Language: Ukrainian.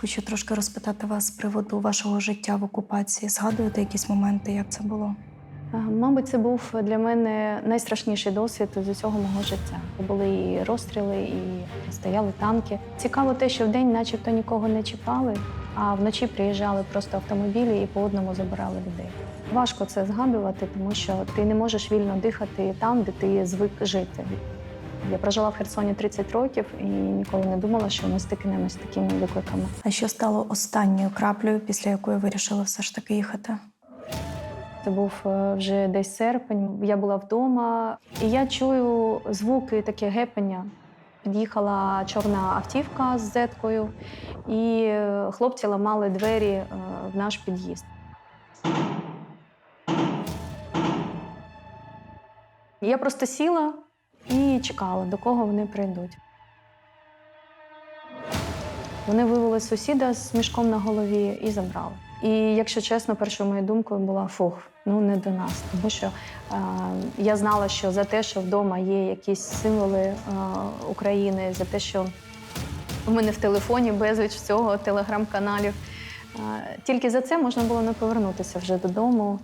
Хочу трошки розпитати вас з приводу вашого життя в окупації. Згадуєте якісь моменти, як це було? Е, Мабуть, це був для мене найстрашніший досвід з усього мого життя. Були і розстріли, і стояли танки. Цікаво те, що вдень начебто нікого не чіпали, а вночі приїжджали просто автомобілі і по одному забирали людей. Важко це згадувати, тому що ти не можеш вільно дихати там, де ти звик жити. Я прожила в Херсоні 30 років і ніколи не думала, що ми стикнемось з такими викликами. А що стало останньою краплею, після якої вирішили все ж таки їхати? Це був е, вже десь серпень. Я була вдома, і я чую звуки, таке гепання. Під'їхала чорна автівка з зеткою, і е, хлопці ламали двері е, в наш під'їзд. Я просто сіла і чекала, до кого вони прийдуть. Вони вивели сусіда з мішком на голові і забрали. І якщо чесно, першою моєю думкою була фух, ну не до нас. Тому що е, я знала, що за те, що вдома є якісь символи е, України, за те, що у мене в телефоні безліч всього телеграм-каналів. е, Тільки за це можна було не повернутися вже додому.